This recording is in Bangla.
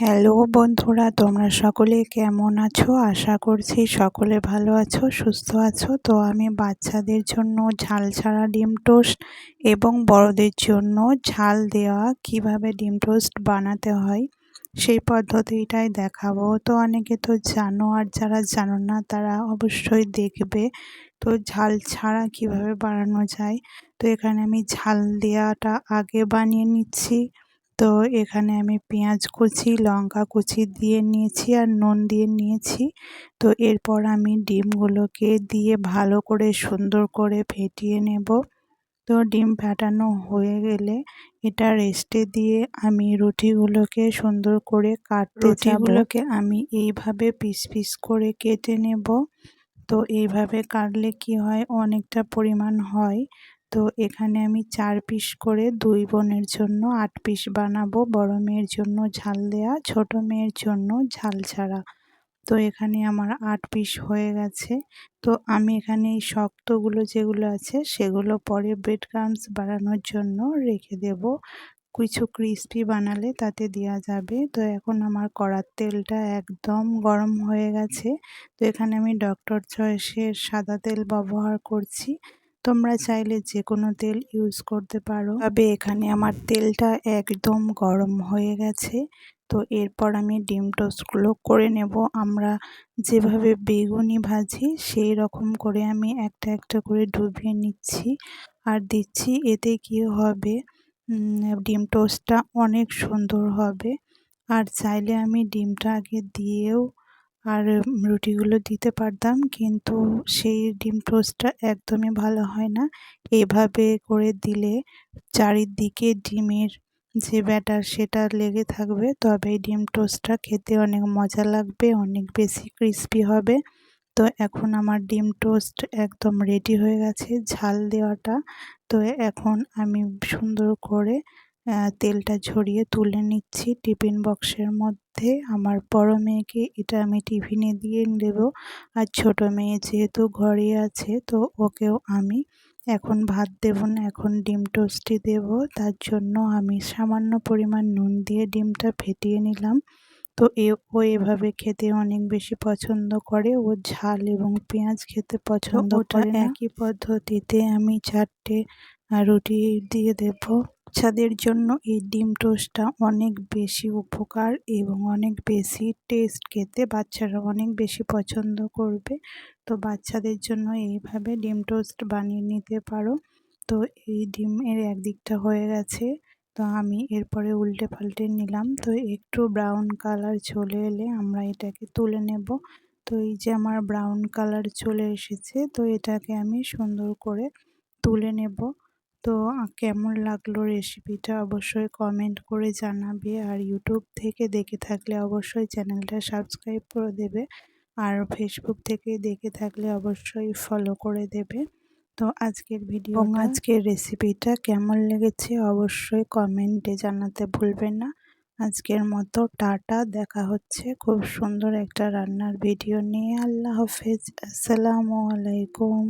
হ্যালো বন্ধুরা, তোমরা সকলে কেমন আছো? আশা করছি সকলে ভালো আছো, সুস্থ আছো। তো আমি বাচ্চাদের জন্য ঝাল ছাড়া ডিম টোস্ট এবং বড়দের জন্য ঝাল দেওয়া কীভাবে ডিম টোস্ট বানাতে হয় সেই পদ্ধতিটাই দেখাবো। তো অনেকে তো জানো, আর যারা জানো না, তারা অবশ্যই দেখবে। তো ঝাল ছাড়া কীভাবে বানানো যায়? তো এখানে আমি ঝাল দেওয়াটা আগে বানিয়ে নিচ্ছি। তো এখানে আমি পেঁয়াজ কুচি লঙ্কা কুচি দিয়ে নিয়েছি আর নুন দিয়ে নিয়েছি। তো এরপর আমি ডিমগুলোকে দিয়ে ভালো করে সুন্দর করে ফেটিয়ে নেব। তো ডিম ফাটানো হয়ে গেলে এটা রেস্টে দিয়ে আমি রুটিগুলোকে সুন্দর করে কাটতে রুটিগুলোকে? আমি এইভাবে পিস পিস করে কেটে নেব। তো এইভাবে কাটলে কি হয়? অনেকটা পরিমাণ হয়। তো এখানে আমি চার পিস করে দুই বোনের জন্য আট পিস বানাবো। বড় মেয়ের জন্য ঝাল দেয়া, ছোট মেয়ের জন্য ঝাল ছাড়া। তো এখানে আমার আট পিস হয়ে গেছে। তো আমি এখানে এই শক্তগুলো যেগুলো আছে সেগুলো পরে ব্রেড ক্রামস বানানোর জন্য রেখে দেব। কিছু ক্রিস্পি বানালে তাতে দেওয়া যাবে। তো এখন আমার কড়ার তেলটা একদম গরম হয়ে গেছে। তো এখানে আমি ডক্টর চয়েসের সাদা তেল ব্যবহার করছি। তোমরা চাইলে যে কোনো তেল ইউজ করতে পারো। তবে এখানে আমার তেলটা একদম গরম হয়ে গেছে। তো এরপর আমি ডিম টোস্টগুলো করে নেব। আমরা যেভাবে বেগুনি ভাজি, সেই রকম করে আমি একটা একটা করে ডুবিয়ে নিচ্ছি। আর দিচ্ছি, এতে কি হবে? ডিম টোস্টটা অনেক সুন্দর হবে। আর চাইলে আমি ডিমটা আগে দিয়েও আর রুটিগুলো দিতে পারতাম, কিন্তু সেই ডিম টোস্টটা একদমই ভালো হয় না। এভাবে করে দিলে চারিদিকে ডিমের যে ব্যাটার সেটা লেগে থাকবে, তবে ডিম টোস্টটা খেতে অনেক মজা লাগবে, অনেক বেশি ক্রিস্পি হবে। তো এখন আমার ডিম টোস্ট একদম রেডি হয়ে গেছে, ঝাল দেওয়াটা। তো এখন আমি সুন্দর করে তেলটা ঝরিয়ে তুলে নিচ্ছি টিফিন বক্সের মধ্যে। আমার বড় মেয়েকে এটা আমি টিফিনে দিয়ে দেব। আর ছোট মেয়ে যেহেতু ঘরে আছে তো ওকেও আমি এখন ভাত দেব না এখন ডিম টোস্টই দেব। তার জন্য আমি সামান্য পরিমাণ নুন দিয়ে ডিমটা ফেটিয়ে নিলাম। তো এ ও এভাবে খেতে অনেক বেশি পছন্দ করে। ও ঝাল এবং পেঁয়াজ খেতে পছন্দ করে একই পদ্ধতিতে আমি চারটে রুটি দিয়ে দেব। বাচ্চাদের জন্য এই ডিম টোস্টটা অনেক বেশি উপকার এবং অনেক বেশি টেস্ট খেতে বাচ্চারা অনেক বেশি পছন্দ করবে। তো বাচ্চাদের জন্য এইভাবে ডিম টোস্ট বানিয়ে নিতে পারো। তো এই ডিমের একদিকটা হয়ে গেছে। তো আমি এরপরে উল্টে পাল্টে নিলাম। তো একটু ব্রাউন কালার চলে এলে আমরা এটাকে তুলে নেব। তো এই যে আমার ব্রাউন কালার চলে এসেছে, তো এটাকে আমি সুন্দর করে তুলে নেব। তো কেমন লাগল রেসিপিটা অবশ্যই কমেন্ট করে জানাবে আর ইউটিউব থেকে দেখে থাকলে অবশ্যই চ্যানেলটা সাবস্ক্রাইব করে দেবে আর ফেসবুক থেকে দেখে থাকলে অবশ্যই ফলো করে দেবে। তো আজকের ভিডিও আজকের রেসিপিটা কেমন লেগেছে অবশ্যই কমেন্টে জানাতে ভুলবেন না। আজকের মতো টাটা দেখা হচ্ছে খুব সুন্দর একটা রান্নার ভিডিও নিয়ে। আল্লাহ হাফেজ আসসালামু আলাইকুম।